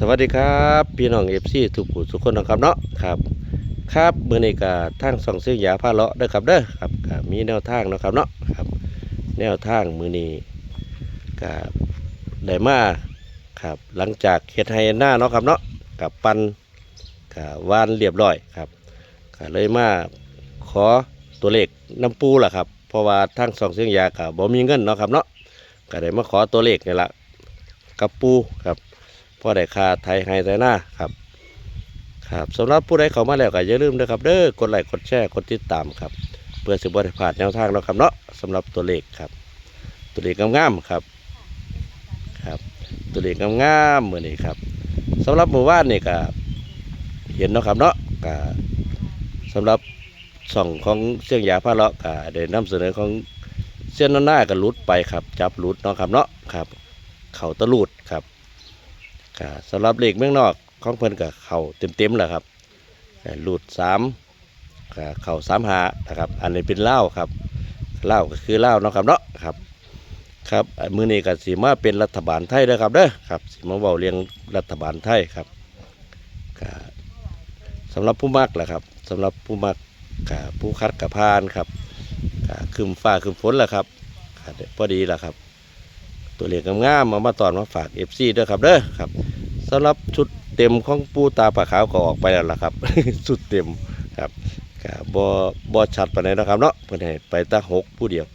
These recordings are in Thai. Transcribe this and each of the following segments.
สวัสดีครับ พี่น้องเอฟซีทุกผู้ทุกคนนะครับเนาะครับครับมือในก็ทางส่องซื้อยาผ้าเลาะเด้อครับเด้อครับกมีแนวทางนะครับเนาะครับ แนวทางมือนี้ก็ได้มาครับหลังจากเฮ็ดไฮหน้าเนาะครับเนาะกับปันกับวานเรียบร้อยครับก็เลยมาขอตัวเลขน้ำปูล่ะครับเพราะว่าทางส่องซื้อยากับบ่มีเงินเนาะครับเนาะก็ได้มาขอตัวเลขนี่ละกับปูครับ พอได้ค่าไทยให้ไทยหน้าครับครับสำหรับผู้ใดเข้ามาแล้วก็อย่าลืมนะครับเด้อกดไลค์กดแชร์กดติดตามครับ เพื่อสิบริพลาดแนวทางเนาครับเนาะสำหรับตัวเลขครับ ตัวเลขงามๆครับครับตัวเลขงามๆมือนี้ครับสำหรับหมู่บ้านนี่ก็เห็นเนาะครับเนาะก็สำหรับส่องของเสียงยาผ้าเลาะก็ได้นำเสนอของเส้นหน้าก็ลุดไปครับ จับลุดเนาะครับเนาะครับ เข่าตะลุดครับ ก็สำหรับเลขเมืองนอกของเพิ่นก็เข่าเต็มๆแหละครับก็รูดสามเข่าสามหานะครับ อันนี้เป็นเหล้าครับเหล้าก็คือเหล้าเนาะครับเนาะครับครับมือนี้ก็สีมาเป็นรัฐบาลไทยเด้อครับเด้อครับสีมาเว้าเรียงรัฐบาลไทยครับสำหรับผู้มักแหละครับสำหรับผู้มักกับผู้คัดกับพานครับก็คืมฟ้าคืมฝนแหละครับพอดีแหละครับ ตัวเลขงามๆมามาตอนมาฝาก FC ด้วยครับเด้อครับสำหรับชุดเต็มของปูตาปลาขาวก็ออกไปแล้วล่ะครับ ชุดเต็มครับก็บ่บ่ชัดไปานนะครับเนาะเพิ่นให้ไปตั้งหกผู้เดียว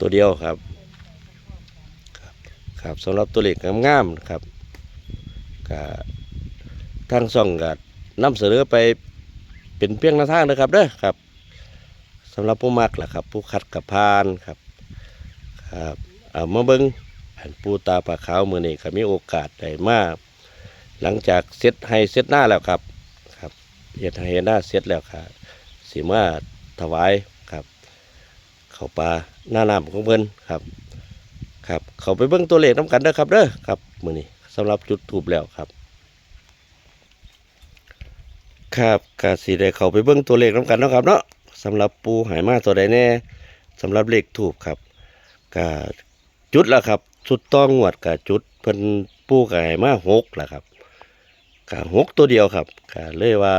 ตัวเดียวครับ ครับสำหรับตัวเลขงามๆครับก็ทางช่องก็นำเสนอไปเป็นเพียงแนวทางนะครับเด้อครับสำหรับผู้มักล่ะครับ ผู้คัดกับพานครับครับเอามาเบิงแผ่น ปูตาปลาขาวมือนี่ก็มีโอกาสได้มาหลังจากเซตให้เซตหน้าแล้วครับครับเฮ็ดให้หน้าเซตแล้วครับสิมาถวายครับ เข้าปลาหน้าน้ำของเพิ่นครับ ครับ เขาไปเบิ่งตัวเลขน้ำกันเด้อครับเด้อครับมือนี้สำหรับจุดถูบแล้วครับ ครับกาสีได้เขาไปเบิ่งตัวเลขน้ำกันเนาะครับเนาะสำหรับปูหายมาตัวใดแน่สำหรับเลขถูกครับกาจุดแล้วครับ สุดต้องงวดกับจุดเพิ่นปูไก่มาหกแหละครับกะหกตัวเดียวครับกะเลยว่า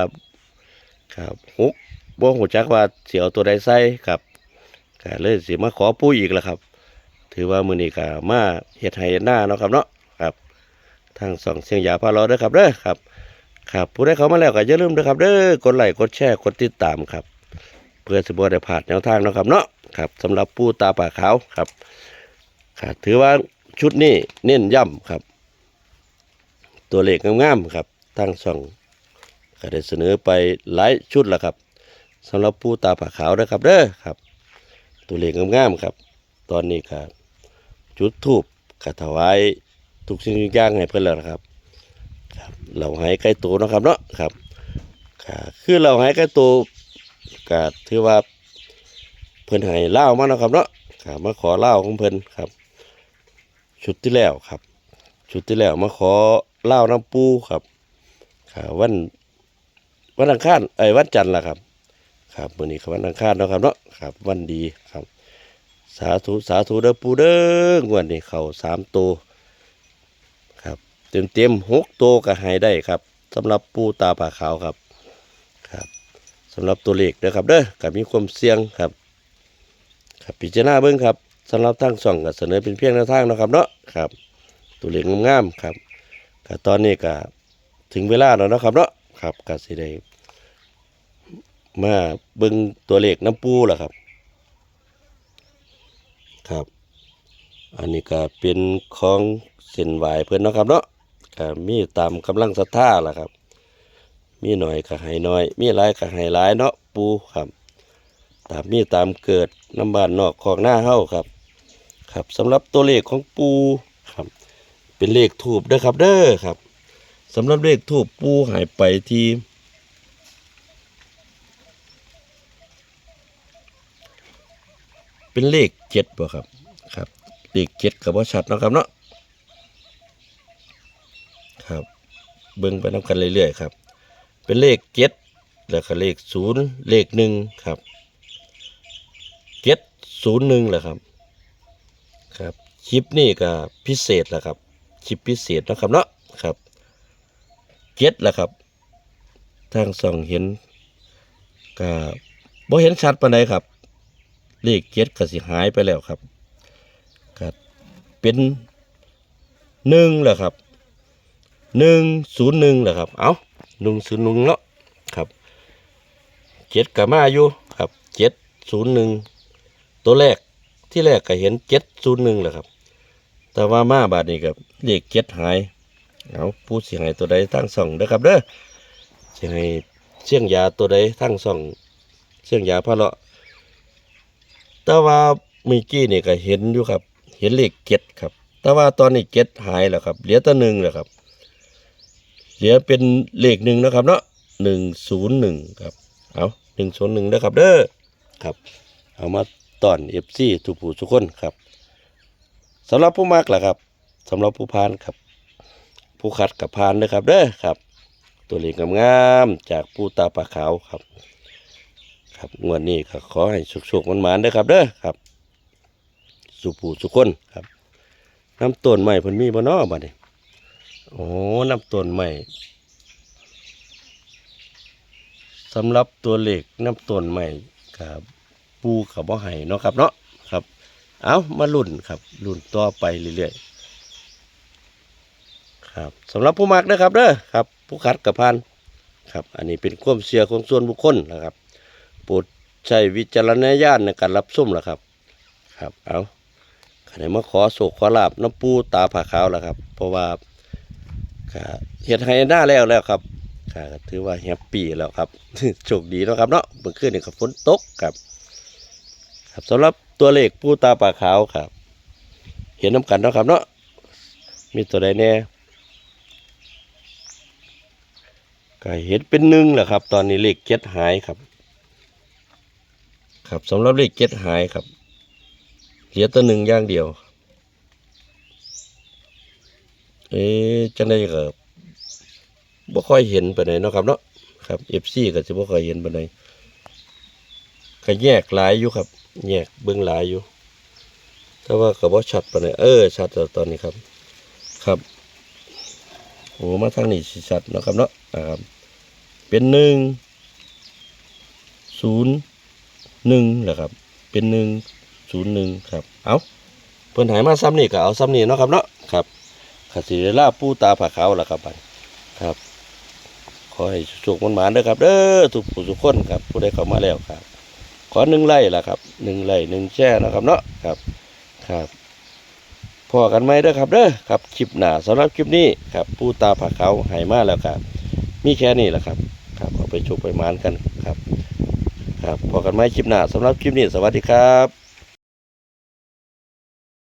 ครับหกบ่หูจักว่าเสียวตัวใดใส่ครับกะเลยสิมาขอปูอีกแล้วครับ ถือว่ามื้อนี้กะมาเฮ็ดให้เฮ็ดหน้าเนาะครับเนาะครับ ทางสองเสียงยาพาเราเด้อครับเด้อครับ ครับ ผู้ใดเขามาแล้วก็อย่าลืมเด้อครับ เด้อกดไลค์กดแชร์กดติดตามครับ เพื่อสิบ่ได้พลาดแนวทางเนาะครับเนาะครับสำหรับปูตาปลาขาวครับครับถือว่า ชุดนี้เน้นย่ำครับ ตัวเลขงามๆครับทั้งช่องก็ได้เสนอไปหลายชุดแล้วครับสำหรับผู้ตาผาขาวนะครับเด้อครับ ตัวเลขงามๆครับ ตอนนี้ครับ จุดทูบกถวายทุกสิ่งทุกอย่างให้เพื่อนแล้วนะครับครับเราให้ใกล้ตัวนะครับเนาะครับคือเราให้ใกล้ตัวก็ถือว่าเพิ่นให้เล่ามานะครับเนาะครับมาขอเล้าของเพิ่นครับ ชุดที่แล้วครับ ชุดที่แล้วมาขอเหล้าน้ำปูครับครับวันวันอังคารไอ้วันจันทร์ล่ะครับ ครับมื้อนี้ก็วันอังคารเนาะครับเนาะครับ วันดีครับ สาธุสาธุเด้อปูเด้องวดนี้เขาสามตัวครับ เต็มเต็มหกตัวก็ให้ได้ครับสำหรับปูตาผาขาวครับครับสำหรับตัวเลขเด้อครับเด้อก็มีความเสี่ยงครับ ครับพิจารณาเบิ้งครับ สำหรับทางช่องก็เสนอเป็นเพียงแนวทางนะครับเนาะครับตัวเลขงามๆครับก็ตอนนี้ก็ถึงเวลาแล้วนะครับเนาะครับก็สิได้มาเบิ้งตัวเลขน้ำปูล้วครับ ครับ อันนี้ก็เป็นของเส้นไหวเพื่อนนะครับเนาะก็มีตามกำลังศรัทธาล่ะครับ มีหน่อยก็ให้น้อย มีหลายก็ให้หลายเนาะปูครับ ตามมีตามเกิดน้ำบานนอกของหน้าเฮาครับ ครับสำหรับตัวเลขของปูครับ เป็นเลขถูบเด้อครับ เด้อครับสำหรับเลขถูบปูหายไปที่เป็นเลขเจ็ดบ่ครับครับ เลขเจ็ดกับว่าชัดนะครับเนาะครับ เบิ่งไปน้ำกันเรื่อยๆครับ เป็นเลขเจ็ดแล้วก็เลขศูนย์เลขหนึ่งครับเจ็ดศูนย์หนึ่งแหละครับ คลิปนี่ก็พิเศษแหละครับคลิปพิเศษนะครับเนาะครับเจ็ดแล้วครับทางส่องเห็นก็บ่เห็นชัดปานใดครับ เลขเจ็ดก็สิหายไปแล้วครับก็เป็นหนึ่งแหละครับหนึ่งศูนย์หนึ่งแหละครับ เอาหนึ่งศูนย์หนึ่งเนาะครับเจ็ดกับมาอยู่ครับเจ็ดศูนย์หนึ่งตัวแรกที่แรกก็เห็นเจ็ดศูนย์หนึ่งแหละครับ แต่ว่ามาบาดนี้กับเลขเจ็ดหายเอาผู้เสียงให้ตัวใดทั้งสองเด้อครับเด้อเสียงให้เสียงยาตัวใดทั้งสองเสียงยาพะเลาะแต่ว่ามื่อกี้นี่ก็เห็นอยู่ครับ เห็นเลขเจ็ดครับ แต่ว่าตอนนี้เจ็ดหายแล้วครับ เหลือแต่หนึ่งแล้วครับ เหลือเป็นเลขหนึ่งนะครับเนาะหนึ่งศูนย์หนึ่งครับ เอาหนึ่งศูนย์หนึ่งนะครับเด้อครับ เอามาตอนเอฟซีทุกผู้ทุกคนครับ สำหรับผู้มากล่ะครับสำหรับผู้พานครับ ผู้คัดกับพานนะครับเด้อครับ ตัวเลขงามๆจากผู้ตาปลาขาวครับ ครับงวดนี้ก็ขอให้สุขๆมันๆเด้อครับเด้อครับ สุผู้สุคนครับน้ำต้นใหม่พิ่นมีบ่นาะบัดนี้โอ้น้ำต้นใหม่สำหรับตัวเลขน้ำต้นใหม่ครับ ปูกับบ่ให้เนาะครับเนาะ เอามาลุ่นครับลุ่นต่อไปเรื่อยๆครับสำหรับผู้มักนะครับเด้อครับ ผู้คัดกับพันครับ อันนี้เป็นความเชื่อของส่วนบุคคลนะครับโปรดใช้วิจารณญาณในการรับส้มละครับ ครับเอาขณะมาขอโศกขอลาบน้ำปูตาผ่าขาวล้วครับ เพราะว่าเฮ็ดให้หน้าแล้วแล้วครับถือว่าแฮปปี้แล้วครับโชคดีเนาะครับเนาะเมื่อคืนนี่ก็ฝนตกครับ ครับสำหรับ ตัวเลขปูตาผากขาวครับ เห็นน้ำกันเนาะครับเนาะมีตัวใดแน่ก็เห็นเป็นหนึ่งแหละครับ ตอนนี้เลขเจ็ดหายครับ ครับสำหรับเลขเจ็ดหายครับเหลือตัวหนึ่งอย่างเดียว เอ๊ะจังได้ก็บ่ค่อยเห็นไปไหนเนาะครับเนาะครับเอฟซีก็จะบ่ค่อยเห็นไปไหน ก็แยกหลายอยู่ครับ แยกเบิ่งหลายอยู่ แต่ว่าก็บ่ชัดปไหนใดเออชัดแล้วตอนนี้ครับ ครับโอ้มาทางนี้สิชัดนะครับเนาะอ่าครับเป็นหนึ่งศูนย์หนึ่งเหรอครับ เป็นหนึ่งศูนย์หนึ่งครับ เอาเพิ่นหายมาซ้ำนี่ก็เอาซ้ำนี่เนาะครับเนาะครับขัสิได้ลาปูตาผาขาวล่ะครับบัดครับ ขอให้สุขมันหมานเด้อครับเด้อทุกผู้ทุกคนครับผู้ใดเข้ามาแล้วครับ ขอหนึ่งไร่ละครับหนึ่งไร่หนึ่งแช่นะครับเนาะครับครับพอกันไหมเด้อครับเด้อครับคลิปหนาสำหรับคลิปนี้ครับปูตาผาขาหายมาแล้วครับ มีแค่นี้แหละครับ ครับเอาไปชกไปมานกันครับ ครับพอกันไหมคลิปหนาสำหรับคลิปนี้สวัสดีครับ